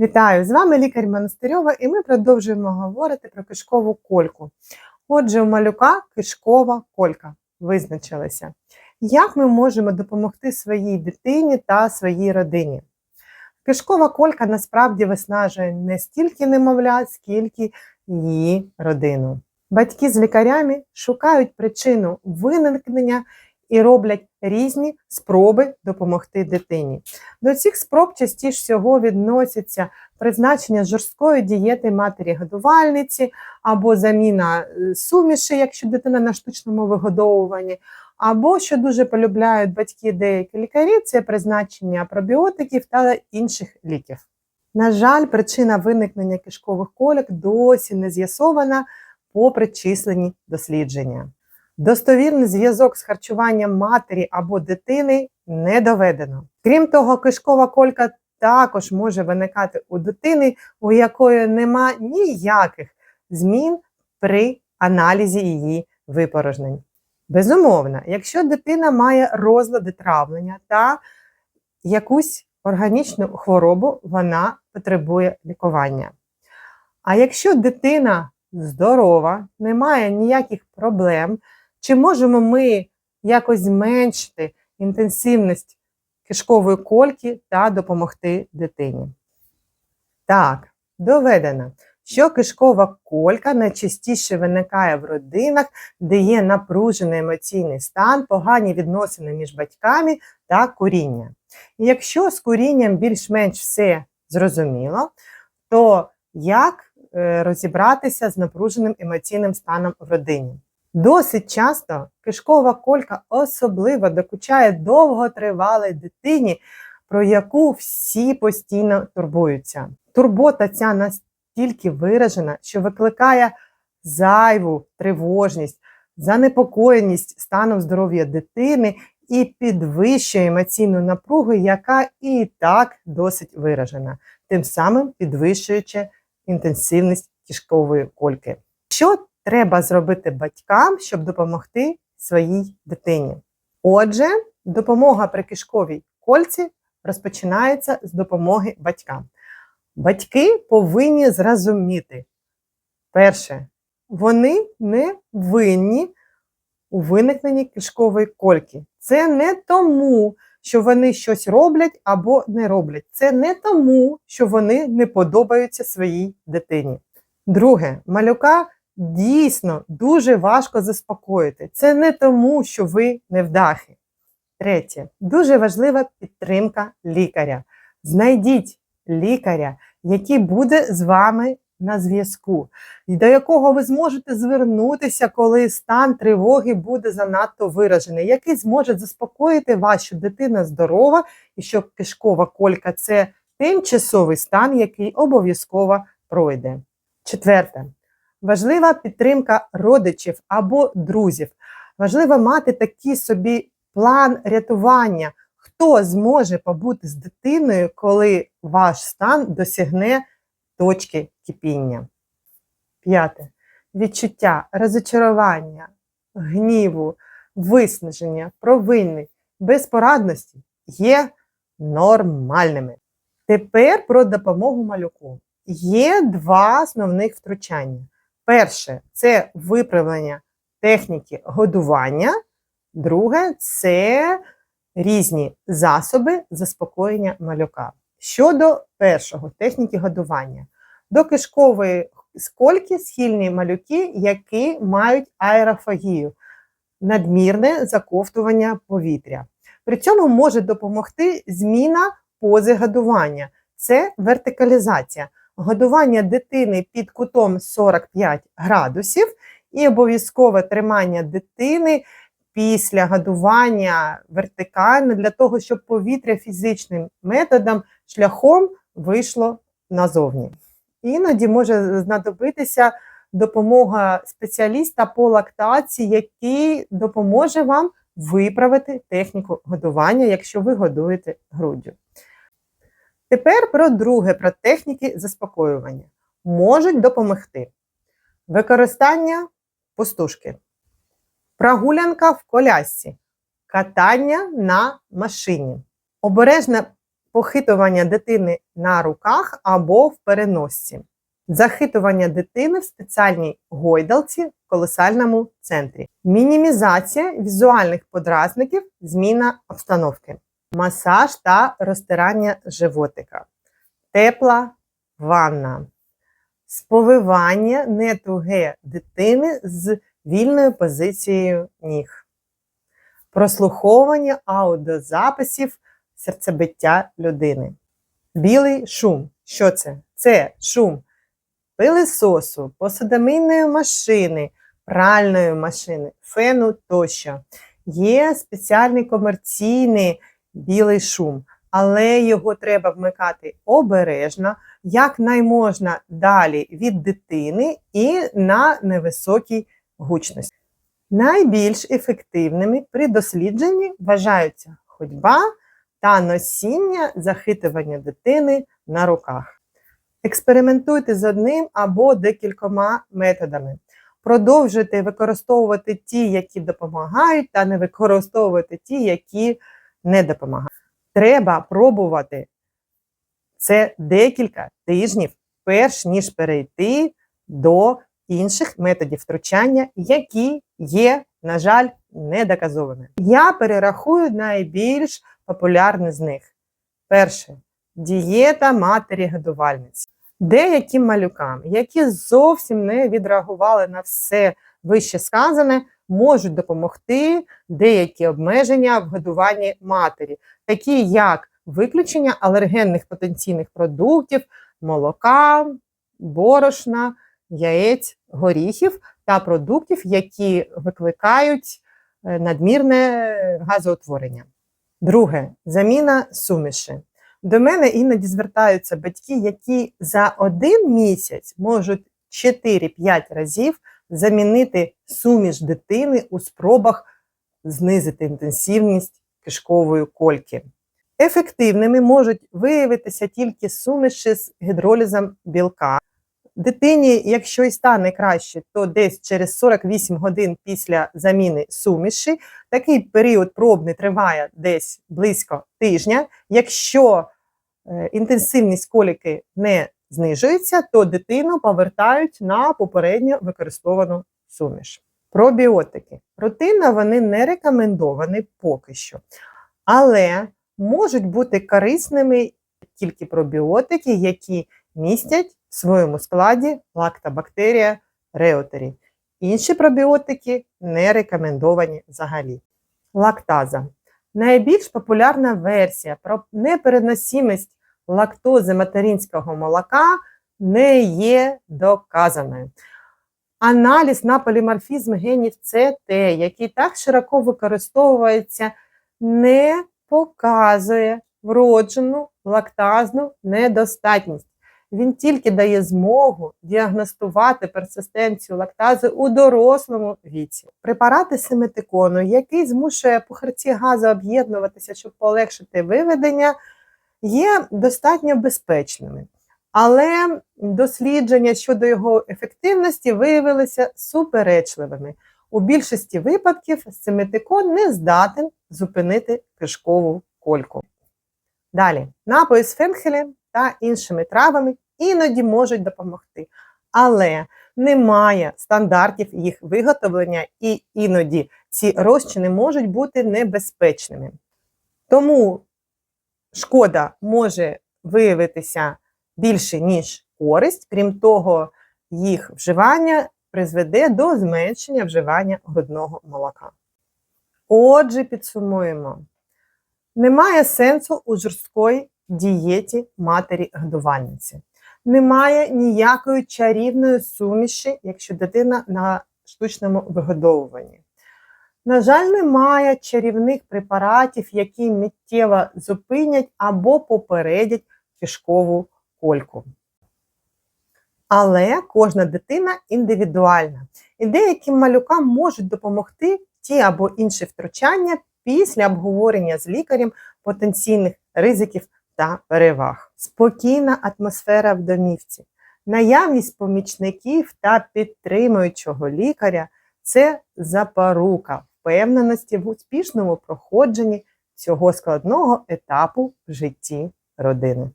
Вітаю! З вами лікар Монастирьова і ми продовжуємо говорити про кишкову кольку. Отже, у малюка кишкова колька визначилася. Як ми можемо допомогти своїй дитині та своїй родині? Кишкова колька насправді виснажує не стільки немовля, скільки її родину. Батьки з лікарями шукають причину виникнення і роблять різні спроби допомогти дитині. До цих спроб частіше всього відносяться призначення жорсткої дієти матері-годувальниці або заміна е, суміші, якщо дитина на штучному вигодовуванні, або, що дуже полюбляють батьки деякі лікарі, це призначення пробіотиків та інших ліків. На жаль, причина виникнення кишкових колік досі не з'ясована попри численні дослідження. Достовірний зв'язок з харчуванням матері або дитини не доведено. Крім того, кишкова колька також може виникати у дитини, у якої нема ніяких змін при аналізі її випорожнень. Безумовно, якщо дитина має розлади травлення та якусь органічну хворобу, вона потребує лікування. А якщо дитина здорова, не має ніяких проблем, чи можемо ми якось зменшити інтенсивність кишкової кольки та допомогти дитині? Так, доведено, що кишкова колька найчастіше виникає в родинах, де є напружений емоційний стан, погані відносини між батьками та куріння. І якщо з курінням більш-менш все зрозуміло, то як е, розібратися з напруженим емоційним станом в родині? Досить часто кишкова колька особливо докучає довготривалій дитині, про яку всі постійно турбуються. Турбота ця настільки виражена, що викликає зайву тривожність, занепокоєність станом здоров'я дитини і підвищує емоційну напругу, яка і так досить виражена, тим самим підвищуючи інтенсивність кишкової кольки. Що треба зробити батькам, щоб допомогти своїй дитині? Отже, допомога при кишковій кольці розпочинається з допомоги батькам. Батьки повинні зрозуміти, перше, вони не винні у виникненні кишкової кольки. Це не тому, що вони щось роблять або не роблять. Це не тому, що вони не подобаються своїй дитині. Друге, малюка дійсно дуже важко заспокоїти. Це не тому, що ви невдахи. Третє, дуже важлива підтримка лікаря. Знайдіть лікаря, який буде з вами на зв'язку, і до якого ви зможете звернутися, коли стан тривоги буде занадто виражений, який зможе заспокоїти вас, що дитина здорова і що кишкова колька це тимчасовий стан, який обов'язково пройде. Четверте. Важлива підтримка родичів або друзів. Важливо мати такий собі план рятування. Хто зможе побути з дитиною, коли ваш стан досягне точки кипіння? П'яте. Відчуття розочарування, гніву, виснаження, провини, безпорадності є нормальними. Тепер про допомогу малюку. Є два основних втручання. Перше це виправлення техніки годування, друге це різні засоби заспокоєння малюка. Щодо першого техніки годування, до кишкової скольки схильні малюки, які мають аерофагію, надмірне заковтування повітря. При цьому може допомогти зміна пози годування, це вертикалізація годування дитини під кутом 45 градусів і обов'язкове тримання дитини після годування вертикально для того, щоб повітря фізичним методом шляхом вийшло назовні. Іноді може знадобитися допомога спеціаліста по лактації, який допоможе вам виправити техніку годування, якщо ви годуєте груддю. Тепер про друге, про техніки заспокоювання. Можуть допомогти використання пустушки, прогулянка в колясці, катання на машині, обережне похитування дитини на руках або в переносці, захитування дитини в спеціальній гойдалці в колосальному центрі, мінімізація візуальних подразників, зміна обстановки, масаж та розтирання животика, тепла ванна, сповивання нетуге дитини з вільною позицією ніг, прослуховування аудіозаписів серцебиття людини. Білий шум. Що це? Це шум пилисосу, посудомийної машини, пральної машини, фену тощо. Є спеціальний комерційний білий шум, але його треба вмикати обережно, як найможна далі від дитини і на невисокій гучності. Найбільш ефективними при дослідженні вважаються ходьба та носіння захитування дитини на руках. Експериментуйте з одним або декількома методами. Продовжуйте використовувати ті, які допомагають, та не використовувати ті, які не допомагають. Треба пробувати це декілька тижнів, перш ніж перейти до інших методів втручання, які є, на жаль, недоказовими. Я перерахую найбільш популярні з них. Перше дієта матері-годувальниці. Деяким малюкам, які зовсім не відреагували на все вище сказане, можуть допомогти деякі обмеження в годуванні матері, такі як виключення алергенних потенційних продуктів, молока, борошна, яєць, горіхів та продуктів, які викликають е, надмірне газоутворення. Друге заміна суміші. До мене іноді звертаються батьки, які за один місяць можуть 4-5 разів замінити суміш дитини у спробах знизити інтенсивність кишкової кольки. Ефективними можуть виявитися тільки суміші з гідролізом білка. Дитині, якщо і стане краще, то десь через 48 годин після заміни суміші. Такий період пробний триває десь близько тижня. Якщо е, інтенсивність коліки не знижується, то дитину повертають на попередньо використовану суміш. Пробіотики. Рутинно вони не рекомендовані поки що, але можуть бути корисними тільки пробіотики, які містять в своєму складі лактобактерія реутері. Інші пробіотики не рекомендовані взагалі. Лактаза. Найбільш популярна версія про непереносимість лактози материнського молока не є доказаною. Аналіз на поліморфізм генів ЦТ, який так широко використовується, не показує вроджену лактазну недостатність. Він тільки дає змогу діагностувати персистенцію лактази у дорослому віці. Препарати симетикону, який змушує пухарці газу об'єднуватися, щоб полегшити виведення, є достатньо безпечними. Але дослідження щодо його ефективності виявилися суперечливими. У більшості випадків симетикон не здатен зупинити кишкову кольку. Далі, напої з фенхелем та іншими травами іноді можуть допомогти, але немає стандартів їх виготовлення, і іноді ці розчини можуть бути небезпечними. Тому шкода може виявитися більше, ніж користь, крім того, їх вживання призведе до зменшення вживання грудного молока. Отже, підсумуємо: немає сенсу у жорсткої дієті матері-годувальниці. Немає ніякої чарівної суміші, якщо дитина на штучному вигодовуванні. На жаль, немає чарівних препаратів, які миттєво зупинять або попередять кишкову кольку. Але кожна дитина індивідуальна, і деяким малюкам можуть допомогти ті або інші втручання після обговорення з лікарем потенційних ризиків та переваг. Спокійна атмосфера в домівці, наявність помічників та підтримуючого лікаря це запорука впевненості в успішному проходженні цього складного етапу в житті родини.